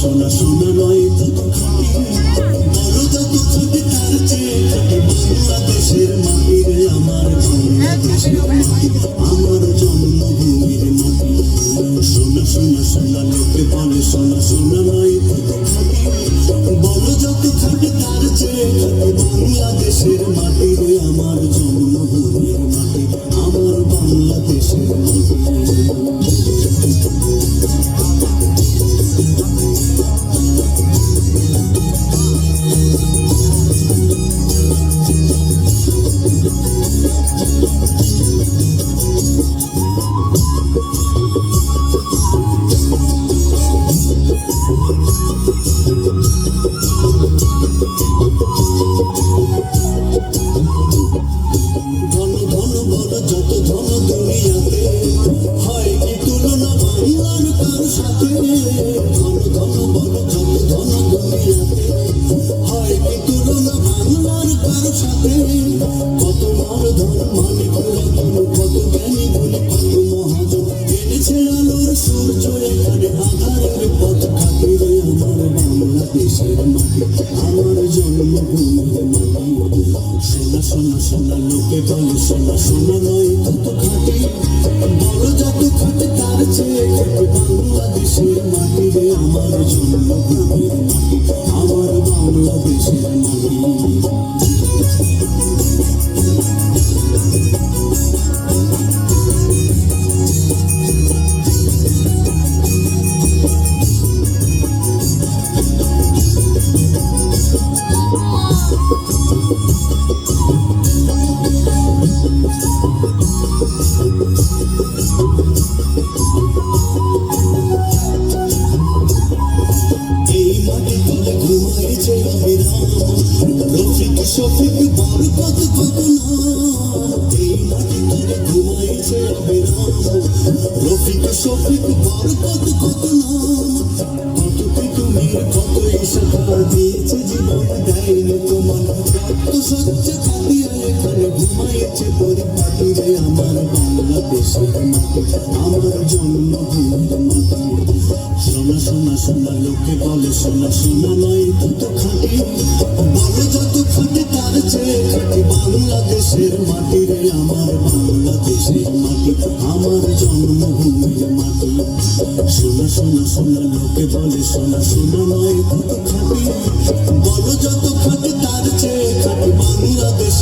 সোনা সোনা নয় বাংলাদেশের মাটি আমার বাংলাদেশের মাটি আমার জন্মভূমির মাটি। শোনা শোনা শোনা লোকে বলে, শোনা শোনা নয় সাথে ধন ধন বল যত ধন দুনিয়াতে সোনা সোনা সোনা, লোকে বলে সোনা সোনা নয় তত খাটি। বড় যত খাটে তার চেয়ে বাংলাদেশের মাটি আমার জন্মভূমির আমার বাংলাদেশের মাটি। শফিক বরকত কত তলে ঘুমাইছে রফিক শফিক বরকত কত কত কত দিয়েছে জীবন দেয়নি তোমার রক্ত সহ্য খাটিয়া এখানে ঘুমাইছে পরিপাটি রে আমার বাংলাদেশের মাটি। আমার জন্মভূমির মাটি সোনা সোনা সোনা লোকে বলে সোনা সোনা নয় তত খাঁটি। বলে যত খাঁটি তার চেয়ে বাংলাদেশের মাটি রে আমার বাংলাদেশের মাটি। আমার জন্মভূমির মাটি। সোনা সোনা সোনা লোকে বলে সোনা সোনা নয় তত খাঁটি। বলো যত খাঁটি